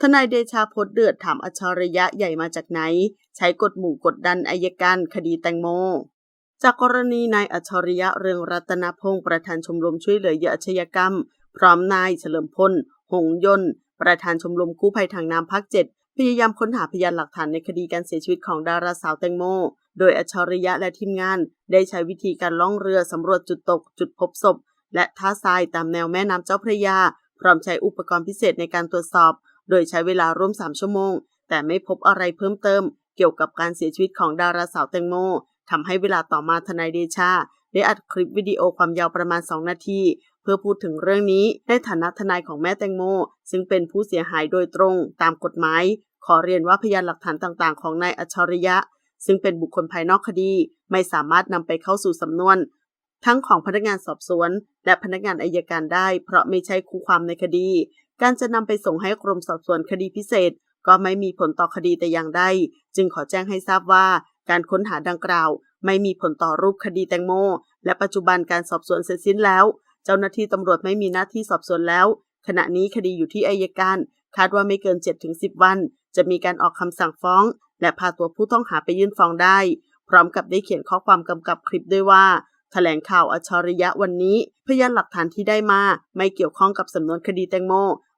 ทนายเดชาพสต์เดือดถามอัจฉริยะใหญ่มาจากไหน ใช้กฎหมู่กดดันอายการคดีแตงโม จากกรณีนายอัจฉริยะเรืองรัตนพงศ์ประธานชมรมช่วยเหลือเหยื่ออาชญากรรม พร้อมนายเฉลิมพล หงยนต์ ประธานชมรมกู้ภัยทางน้ำภาคเจ็ดพยายามค้นหาพยานหลักฐานในคดีการเสียชีวิตของดาราสาวแตงโม โดยอัจฉริยะและทีมงาน ได้ใช้วิธีการล่องเรือสำรวจจุดตก จุดพบศพ และท่าทรายตามแนวแม่น้ำเจ้าพระยา พร้อมใช้อุปกรณ์พิเศษในการตรวจสอบ โดยใช้เวลาร่วม 3 ชั่วโมง แต่ไม่พบอะไรเพิ่มเติม เกี่ยวกับการเสียชีวิตของดาราสาวแตงโมทำให้เวลาต่อมาทนายเดชา ได้อัดคลิปวิดีโอความยาวประมาณ 2 นาที เพื่อพูดถึงเรื่องนี้ในฐานะทนายของแม่แตงโม ซึ่งเป็นผู้เสียหายโดยตรงตามกฎหมาย ขอเรียนว่าพยานหลักฐานต่างๆ ของนายอัจฉริยะ ซึ่งเป็นบุคคลภายนอกคดี ไม่สามารถนำไปเข้าสู่สำนวน ทั้งของพนักงานสอบสวน และพนักงานอายการได้ เพราะไม่ใช่คู่ความในคดี การจะนำไปส่งให้กรมสอบสวนคดีพิเศษ ก็ไม่มีผลต่อคดีแต่อย่างใด จึงขอแจ้งให้ทราบว่าการค้นหาดังกล่าว ไม่มีผลต่อรูปคดีแตงโม และปัจจุบันการสอบสวนเสร็จสิ้นแล้ว เจ้าหน้าที่ตำรวจไม่มีหน้าที่สอบสวนแล้ว ขณะนี้คดีอยู่ที่อายการ คาดว่าไม่เกิน 7-10 วัน จะมีการออกคำสั่งฟ้อง และพาตัวผู้ต้องหาไปยื่นฟ้องได้ พร้อมกับได้เขียนข้อความกำกับคลิปด้วยว่า ถลงข่าวอัจฉริยะวันนี้ พยานหลักฐานที่ได้มา ไม่เกี่ยวข้องกับสำนวนคดีแตงโม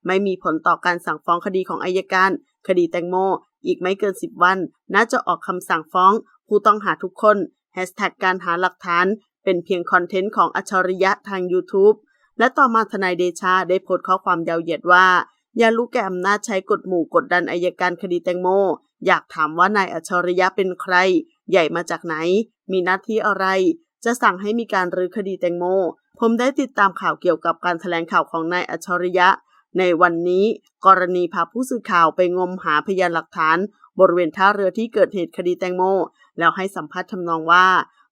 ไม่มีผลต่อการสั่งฟ้องคดีของอายการ คดีแตงโม อีกไม่เกิน 10 วัน น่าจะออกคำสั่งฟ้อง ผู้ต้องหาทุกคนแฮชแท็กการหาหลักฐาน เป็นเพียงคอนเทนต์ของอัจฉริยะทาง YouTube และต่อมาทนายเดชาได้โพสต์ข้อความยาวเหยียดว่า อย่ารู้แก่อำนาจใช้กฎหมู่กดดันอายการคดีแตงโม อยากถามว่านายอัจฉริยะเป็นใคร ใหญ่มาจากไหน มีหน้าที่อะไร จะสั่งให้มีการรื้อคดีแตงโม ผมได้ติดตามข่าวเกี่ยวกับการแถลงข่าวของนายอัจฉริยะ ในวันนี้ กรณีพาผู้สื่อข่าวไปงมหาพยานหลักฐาน บริเวณท่าเรือที่เกิดเหตุคดีแตงโม แล้วให้สัมภาษณ์ทำนองว่า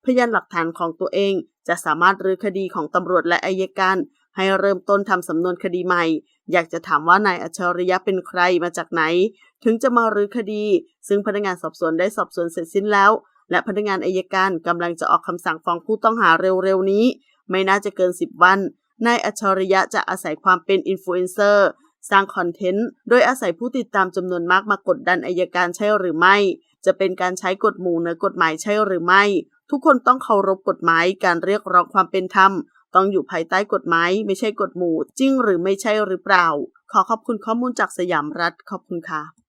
พยานหลักฐานของตัวเอง จะสามารถรื้อคดีของตำรวจและอายการให้เริ่มต้นทำสำนวนคดีใหม่ อยากจะถามว่านายอัจฉริยะเป็นใครมาจากไหน ถึงจะมารื้อคดี ซึ่งพนักงานสอบสวนได้สอบสวนเสร็จสิ้นแล้ว และพนักงานอายการกำลังจะออกคำสั่งฟ้องผู้ต้องหาเร็วๆนี้ ไม่น่าจะเกิน 10 วัน นายอัจฉริยะจะอาศัยความเป็นอินฟลูเอนเซอร์สร้างคอนเทนต์ โดยอาศัยผู้ติดตามจำนวนมากมากดดันอายการใช่หรือไม่ จะเป็นการใช้กฎหมู่เหนือกฎหมายใช่หรือไม่ ทุกคนต้องเคารพกฎหมายการเรียกร้องความเป็นธรรม ต้องอยู่ภายใต้กฎหมายไม่ใช่กฎหมู่ จริงหรือไม่ใช่หรือเปล่า ขอขอบคุณข้อมูลจากสยามรัฐขอบคุณค่ะ